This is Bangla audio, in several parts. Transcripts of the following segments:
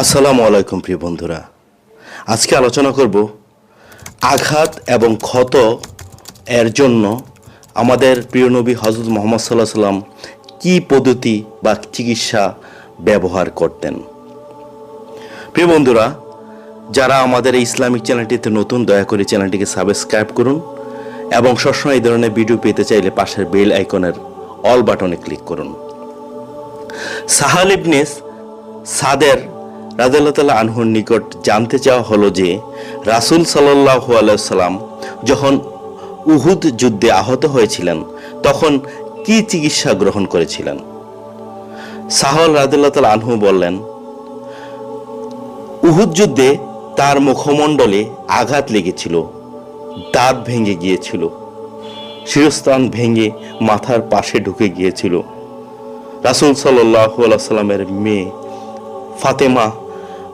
আসসালামু আলাইকুম প্রিয় বন্ধুরা। আজকে আলোচনা করব আঘাত এবং ক্ষত এর জন্য আমাদের প্রিয় নবী হজরত মোহাম্মদ সাল্লাহ সাল্লাম কী পদ্ধতি বা চিকিৎসা ব্যবহার করতেন। প্রিয় বন্ধুরা, যারা আমাদের এই ইসলামিক চ্যানেলটিতে নতুন, দয়া করে চ্যানেলটিকে সাবস্ক্রাইব করুন এবং সবসময় এই ধরনের ভিডিও পেতে চাইলে পাশের বেল আইকনের অল বাটনে ক্লিক করুন। সাহাল ইবনেস সাদের রাজাল্লাহ আনহুর নিকট জানতে চাওয়া হলো যে, রাসুল সাল্লাহ আলাইসাল্লাম যখন উহুদ যুদ্ধে আহত হয়েছিলেন, তখন কি চিকিৎসা গ্রহণ করেছিলেন? সাহল রাদিল্লাহ আনহু বললেন, উহুদ যুদ্ধে তার মুখমণ্ডলে আঘাত লেগেছিল, দাঁত ভেঙে গিয়েছিল শিরস্থান ভেঙে মাথার পাশে ঢুকে গিয়েছিল। রাসুল সাল্লাহ সাল্লামের মেয়ে ফাতেমা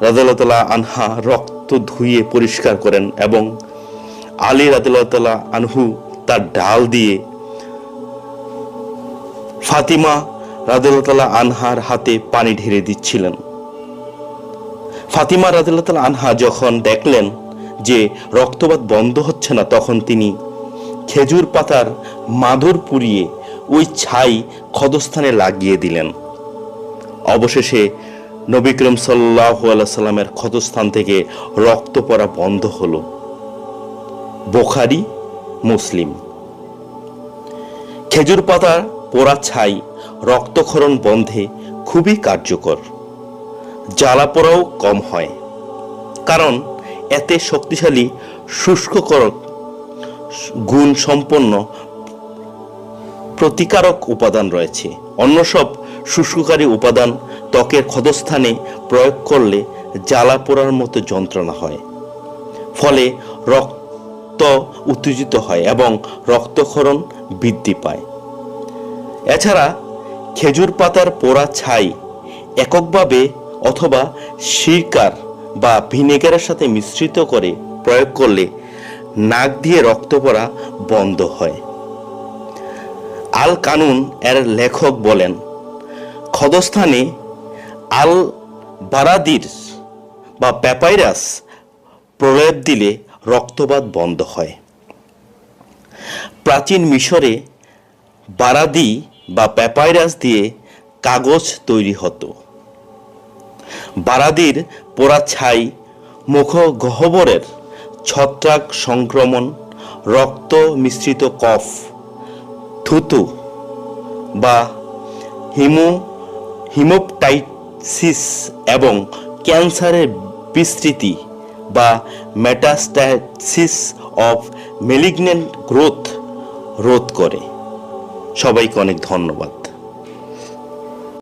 রাজাল্লাহ আনহা রক্ত ধুয়ে পরিষ্কার করেন এবং আলী রাদিল্লাহ আনহু তার ডাল দিয়ে ফাতিমা রাদিল্লাহ আনহার হাতে পানি ঢেলে দিচ্ছিলেন। ফাতিমা রাদিল্লাহ আনহা যখন দেখলেন যে রক্তপাত বন্ধ হচ্ছে না, তখন তিনি খেজুর পাতার মাদুর পুড়িয়ে ওই ছাই ক্ষতস্থানে লাগিয়ে দিলেন। অবশেষে নবী করিম সাল্লাহ সাল্লামের ক্ষতস্থান থেকে রক্ত পড়া বন্ধ হলো। বোখারি, মুসলিম। খেজুর পাতার পোড়া ছাই রক্তক্ষরণ বন্ধে খুবই কার্যকর। জ্বালা পোড়াও কম হয়। কারণ এতে শক্তিশালী শুষ্ককরক গুণ সম্পন্ন প্রতিকারক উপাদান রয়েছে। অন্য সব শুষ্ককারী উপাদান ত্বকের ক্ষতস্থানে প্রয়োগ করলে জ্বালা পোড়ার মতো যন্ত্রণা হয়। ফলে রক্ত উত্তেজিত হয় এবং রক্তক্ষরণ বৃদ্ধি পায়। এছাড়া খেজুর পাতার পোড়া ছাই এককভাবে অথবা সিরকার বা ভিনেগারের সাথে মিশ্রিত করে প্রয়োগ করলে নাক দিয়ে রক্ত পড়া বন্ধ হয়। আল কানুন এর লেখক বলেন ক্ষতস্থানে আল বারাদির বা প্যাপাইরাস প্রলেপ দিলে রক্তপাত বন্ধ হয়। প্রাচীন মিশরে বারাদি বা প্যাপাইরাস দিয়ে কাগজ তৈরি হতো। বারাদির পোড়া ছাই মুখ গহ্বরের ছত্রাক সংক্রমণ, রক্ত মিশ্রিত কফ, থুতু বা হিমো হিমোপটাইসিস এবং ক্যান্সারের বিস্তৃতি বা মেটাস্টাসিস অফ মেলিগনেন্ট গ্রোথ রোধ করে। সবাইকে অনেক ধন্যবাদ।